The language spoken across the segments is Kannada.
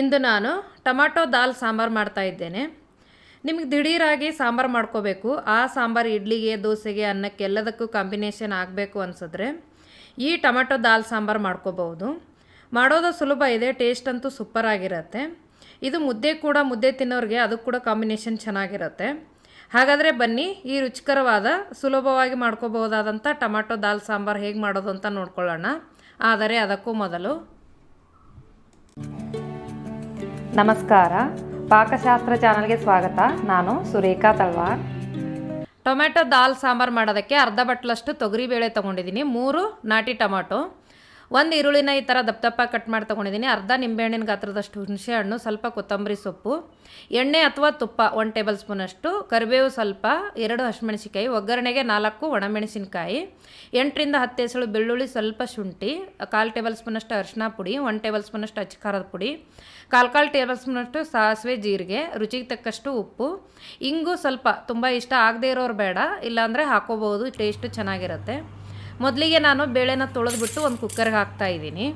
ಇಂದು ನಾನು ಟೊಮಾಟೊ ದಾಲ್ ಸಾಂಬಾರು ಮಾಡ್ತಾ ಇದ್ದೇನೆ. ನಿಮಗೆ ದಿಢೀರಾಗಿ ಸಾಂಬಾರು ಮಾಡ್ಕೋಬೇಕು. ಆ ಸಾಂಬಾರು ಇಡ್ಲಿಗೆ, ದೋಸೆಗೆ, ಅನ್ನಕ್ಕೆ ಎಲ್ಲದಕ್ಕೂ ಕಾಂಬಿನೇಷನ್ ಆಗಬೇಕು ಅನಿಸಿದ್ರೆ ಈ ಟೊಮಾಟೊ ದಾಲ್ ಸಾಂಬಾರು ಮಾಡ್ಕೋಬಹುದು. ಮಾಡೋದು ಸುಲಭ, ಇದೆ ಟೇಸ್ಟ್ ಅಂತೂ ಸೂಪರ್ ಆಗಿರುತ್ತೆ. ಇದು ಮುದ್ದೆ ಕೂಡ ಮುದ್ದೆ ತಿನ್ನೋರಿಗೆ ಅದು ಕೂಡ ಕಾಂಬಿನೇಷನ್ ಚೆನ್ನಾಗಿರುತ್ತೆ. ಹಾಗಾದರೆ ಬನ್ನಿ, ಈ ರುಚಿಕರವಾದ, ಸುಲಭವಾಗಿ ಮಾಡ್ಕೋಬಹುದಾದಂಥ ಟೊಮಾಟೊ ದಾಲ್ ಸಾಂಬಾರು ಹೇಗೆ ಮಾಡೋದು ಅಂತ ನೋಡ್ಕೊಳ್ಳೋಣ. ಆದರೆ ಅದಕ್ಕೂ ಮೊದಲು ನಮಸ್ಕಾರ. ಪಾಕಶಾಸ್ತ್ರ ಚಾನಲ್ಗೆ ಸ್ವಾಗತ. ನಾನು ಸುರೇಖಾ ತಳ್ವಾರ್ ಟೊಮೆಟೊ ದಾಲ್ ಸಾಂಬಾರು ಮಾಡೋದಕ್ಕೆ ಅರ್ಧ ಬಟ್ಲಷ್ಟು ತೊಗರಿಬೇಳೆ ತೊಗೊಂಡಿದ್ದೀನಿ. ಮೂರು ನಾಟಿ ಟೊಮಾಟೊ ಒಂದು ಈರುಳ್ಳಿನ ಈ ಥರ ದಪ್ಪ ದಪ್ಪ ಕಟ್ ಮಾಡಿ ತೊಗೊಂಡಿದ್ದೀನಿ. ಅರ್ಧ ನಿಂಬೆಹಣ್ಣಿನ ಗಾತ್ರದಷ್ಟು ಹುಣಸೆ ಹಣ್ಣು ಸ್ವಲ್ಪ ಕೊತ್ತಂಬರಿ ಸೊಪ್ಪು, ಎಣ್ಣೆ ಅಥವಾ ತುಪ್ಪ ಒನ್ ಟೇಬಲ್ ಸ್ಪೂನಷ್ಟು ಕರಿಬೇವು ಸ್ವಲ್ಪ, ಎರಡು ಹಸಿಮೆಣಸಿಕಾಯಿ ಒಗ್ಗರಣೆಗೆ ನಾಲ್ಕು ಒಣಮೆಣಸಿನಕಾಯಿ, ಎಂಟರಿಂದ ಹತ್ತು ಎಸಳು ಬೆಳ್ಳುಳ್ಳಿ ಸ್ವಲ್ಪ ಶುಂಠಿ, ಕಾಲು ಟೇಬಲ್ ಸ್ಪೂನಷ್ಟು ಅರಿಶಿನ ಪುಡಿ ಒನ್ ಟೇಬಲ್ ಸ್ಪೂನಷ್ಟು ಅಚ್ಚ ಖಾರದ ಪುಡಿ, ಕಾಲು ಕಾಲು ಟೇಬಲ್ ಸ್ಪೂನಷ್ಟು ಸಾಸಿವೆ ಜೀರಿಗೆ, ರುಚಿಗೆ ತಕ್ಕಷ್ಟು ಉಪ್ಪು, ಇಂಗು ಸ್ವಲ್ಪ, ತುಂಬ ಇಷ್ಟ ಆಗದೇ ಇರೋರು ಬೇಡ, ಇಲ್ಲಾಂದರೆ ಹಾಕೋಬೋದು ಟೇಸ್ಟು ಚೆನ್ನಾಗಿರುತ್ತೆ. ಮೊದಲಿಗೆ ನಾನು ಬೇಳೆನ ತೊಳೆದ್ಬಿಟ್ಟು ಒಂದು ಕುಕ್ಕರ್ಗೆ ಹಾಕ್ತಾ ಇದ್ದೀನಿ.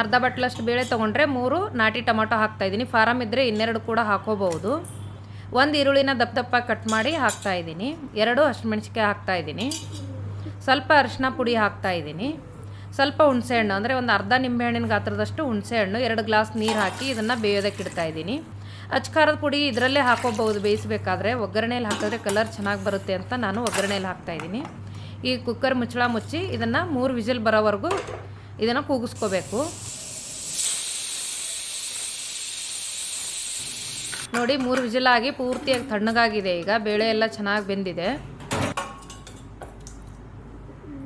ಅರ್ಧ ಬಟ್ಲಷ್ಟು ಬೇಳೆ ತೊಗೊಂಡ್ರೆ ಮೂರು ನಾಟಿ ಟೊಮೊಟೊ ಹಾಕ್ತಾಯಿದ್ದೀನಿ ಫಾರಮ್ ಇದ್ದರೆ ಇನ್ನೆರಡು ಕೂಡ ಹಾಕೋಬಹುದು. ಒಂದು ಈರುಳ್ಳಿನ ದಪ್ಪ ದಪ್ಪ ಕಟ್ ಮಾಡಿ ಹಾಕ್ತಾ ಇದ್ದೀನಿ. ಎರಡು ಹಸಿಮೆಣ್ಸಿಕಾಯಿ ಹಾಕ್ತಾ ಇದ್ದೀನಿ. ಸ್ವಲ್ಪ ಅರಿಶಿನ ಪುಡಿ ಹಾಕ್ತಾ ಇದ್ದೀನಿ. ಸ್ವಲ್ಪ ಹುಣಸೆಹಣ್ಣು, ಅಂದರೆ ಒಂದು ಅರ್ಧ ನಿಂಬೆಹಣ್ಣಿನ ಗಾತ್ರದಷ್ಟು ಹುಣಸೆಹಣ್ಣು, ಎರಡು ಗ್ಲಾಸ್ ನೀರು ಹಾಕಿ ಇದನ್ನು ಬೇಯೋದಕ್ಕೆ ಇಡ್ತಾ ಇದ್ದೀನಿ. ಅಚ್ಕಾರದ ಪುಡಿ ಇದರಲ್ಲೇ ಹಾಕೋಬಹುದು. ಬೇಯಿಸಬೇಕಾದ್ರೆ ಒಗ್ಗರಣೆಯಲ್ಲಿ ಹಾಕಿದ್ರೆ ಕಲರ್ ಚೆನ್ನಾಗಿ ಬರುತ್ತೆ ಅಂತ ನಾನು ಒಗ್ಗರಣೆಯಲ್ಲಿ ಹಾಕ್ತಾ ಇದ್ದೀನಿ. ಈ ಕುಕ್ಕರ್ ಮುಚ್ಚಳ ಮುಚ್ಚಿ ಇದನ್ನು ಮೂರು ವಿಜಿಲ್ ಬರೋವರೆಗೂ ಇದನ್ನು ಕೂಗಿಸ್ಕೋಬೇಕು. ನೋಡಿ, ಮೂರು ವಿಜಿಲ್ ಆಗಿ ಪೂರ್ತಿಯಾಗಿ ತಣ್ಣಗಾಗಿದೆ. ಈಗ ಬೇಳೆ ಎಲ್ಲ ಚೆನ್ನಾಗಿ ಬೆಂದಿದೆ.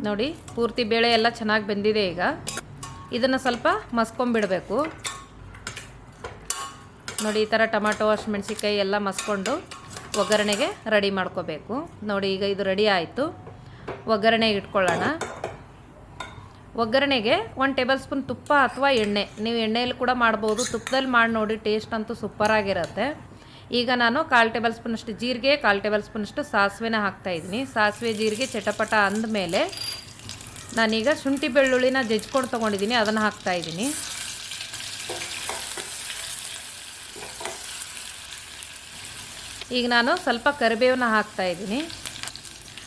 ನೋಡಿ, ಪೂರ್ತಿ ಬೇಳೆ ಎಲ್ಲ ಚೆನ್ನಾಗಿ ಬೆಂದಿದೆ ಈಗ. ಇದನ್ನು ಸ್ವಲ್ಪ ಮಸ್ಕೊಂಬಿಡಬೇಕು ನೋಡಿ, ಈ ಥರ ಟೊಮಾಟೊ ಹಸಿಮೆಣ್ಸಿಕಾಯಿ ಎಲ್ಲ ಮಸ್ಕೊಂಡು ಒಗ್ಗರಣೆಗೆ ರೆಡಿ ಮಾಡ್ಕೋಬೇಕು. ನೋಡಿ, ಈಗ ಇದು ರೆಡಿ ಆಯಿತು. ಒಗ್ಗರಣೆಗೆ ಇಟ್ಕೊಳ್ಳೋಣ. ಒಗ್ಗರಣೆಗೆ ಒಂದು ಟೇಬಲ್ ಸ್ಪೂನ್ ತುಪ್ಪ ಅಥವಾ ಎಣ್ಣೆ. ನೀವು ಎಣ್ಣೆಯಲ್ಲಿ ಕೂಡ ಮಾಡ್ಬೋದು. ತುಪ್ಪದಲ್ಲಿ ಮಾಡಿ ನೋಡಿ, ಟೇಸ್ಟ್ ಅಂತೂ ಸೂಪರಾಗಿರುತ್ತೆ ಈಗ ನಾನು ಕಾಲು ಟೇಬಲ್ ಸ್ಪೂನಷ್ಟು ಜೀರಿಗೆ, ಕಾಲು ಟೇಬಲ್ ಸ್ಪೂನಷ್ಟು ಸಾಸಿವೆನ ಹಾಕ್ತಾಯಿದ್ದೀನಿ ಸಾಸಿವೆ, ಜೀರಿಗೆ, ಚಟಪಟ ಅಂದಮೇಲೆ ನಾನೀಗ ಶುಂಠಿ ಬೆಳ್ಳುಳ್ಳಿನ ಜಜ್ಕೊಂಡು ತೊಗೊಂಡಿದ್ದೀನಿ. ಅದನ್ನು ಹಾಕ್ತಾಯಿದ್ದೀನಿ ಈಗ ನಾನು ಸ್ವಲ್ಪ ಕರಿಬೇವನ್ನ ಹಾಕ್ತಾ ಇದ್ದೀನಿ.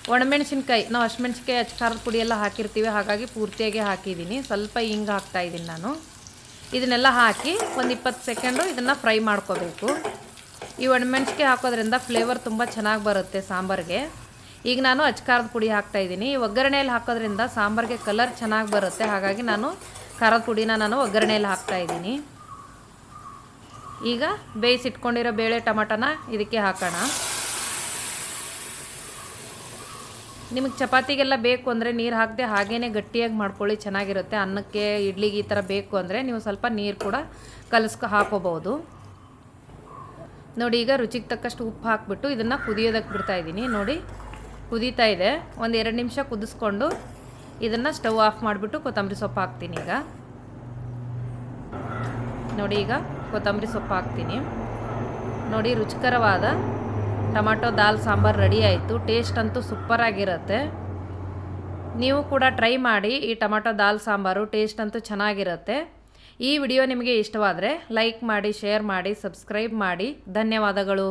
ಒಣಮೆಣಸಿನ್ಕಾಯಿ, ನಾವು ಹಸಿಮೆಣ್ಸಿನ್ಕಾಯಿ, ಅಚ್ಚ ಖಾರದ ಪುಡಿ ಎಲ್ಲ ಹಾಕಿರ್ತೀವಿ. ಹಾಗಾಗಿ ಪೂರ್ತಿಯಾಗಿ ಹಾಕಿದ್ದೀನಿ. ಸ್ವಲ್ಪ ಹಿಂಗೆ ಹಾಕ್ತಾ ಇದ್ದೀನಿ ನಾನು. ಇದನ್ನೆಲ್ಲ ಹಾಕಿ ಒಂದು ಇಪ್ಪತ್ತು ಸೆಕೆಂಡು ಇದನ್ನು ಫ್ರೈ ಮಾಡ್ಕೋಬೇಕು. ಈ ಒಣಮೆಣ್ಸಿನ್ಕಾಯಿ ಹಾಕೋದ್ರಿಂದ ಫ್ಲೇವರ್ ತುಂಬ ಚೆನ್ನಾಗಿ ಬರುತ್ತೆ ಸಾಂಬಾರಿಗೆ. ಈಗ ನಾನು ಅಚ್ಚ ಖಾರದ ಪುಡಿ ಹಾಕ್ತಾ ಇದ್ದೀನಿ. ಈ ಒಗ್ಗರಣೆಯಲ್ಲಿ ಹಾಕೋದ್ರಿಂದ ಸಾಂಬಾರಿಗೆ ಕಲರ್ ಚೆನ್ನಾಗಿ ಬರುತ್ತೆ. ಹಾಗಾಗಿ ನಾನು ಖಾರದ ಪುಡಿನ ನಾನು ಒಗ್ಗರಣೆಯಲ್ಲಿ ಹಾಕ್ತಾ ಇದ್ದೀನಿ. ಈಗ ಬೇಯಿಸಿಟ್ಕೊಂಡಿರೋ ಬೇಳೆ ಟೊಮಟನ ಇದಕ್ಕೆ ಹಾಕೋಣ. ನಿಮಗೆ ಚಪಾತಿಗೆಲ್ಲ ಬೇಕು ಅಂದರೆ ನೀರು ಹಾಕದೆ ಹಾಗೇ ಗಟ್ಟಿಯಾಗಿ ಮಾಡ್ಕೊಳ್ಳಿ, ಚೆನ್ನಾಗಿರುತ್ತೆ. ಅನ್ನಕ್ಕೆ, ಇಡ್ಲಿಗೆ ಈ ಥರ ಬೇಕು ಅಂದರೆ ನೀವು ಸ್ವಲ್ಪ ನೀರು ಕೂಡ ಕಲಸ್ಕೊ ಹಾಕೋಬೋದು. ನೋಡಿ, ಈಗ ರುಚಿಗೆ ತಕ್ಕಷ್ಟು ಉಪ್ಪು ಹಾಕ್ಬಿಟ್ಟು ಇದನ್ನು ಕುದಿಯೋದಕ್ಕೆ ಬಿಡ್ತಾ ಇದ್ದೀನಿ. ನೋಡಿ, ಕುದೀತಾ ಇದೆ. ಒಂದು ಎರಡು ನಿಮಿಷ ಕುದಿಸ್ಕೊಂಡು ಇದನ್ನು ಸ್ಟವ್ ಆಫ್ ಮಾಡಿಬಿಟ್ಟು ಕೊತ್ತಂಬರಿ ಸೊಪ್ಪು ಹಾಕ್ತೀನಿ ಈಗ. ನೋಡಿ, ಈಗ ಕೊತ್ತಂಬರಿ ಸೊಪ್ಪು ಹಾಕ್ತೀನಿ. ನೋಡಿ, ರುಚಿಕರವಾದ ಟೊಮಾಟೊ, ದಾಲ್, ಸಾಂಬಾರು ರೆಡಿ ಆಯಿತು. ಟೇಸ್ಟ್ ಅಂತೂ ಸೂಪರಾಗಿರುತ್ತೆ ನೀವು ಕೂಡ ಟ್ರೈ ಮಾಡಿ ಈ ಟೊಮಾಟೊ, ದಾಲ್, ಸಾಂಬಾರು. ಟೇಸ್ಟ್ ಅಂತೂ ಚೆನ್ನಾಗಿರುತ್ತೆ. ಈ ವಿಡಿಯೋ ನಿಮಗೆ ಇಷ್ಟವಾದರೆ ಲೈಕ್ ಮಾಡಿ, ಶೇರ್ ಮಾಡಿ, ಸಬ್ಸ್ಕ್ರೈಬ್ ಮಾಡಿ. ಧನ್ಯವಾದಗಳು.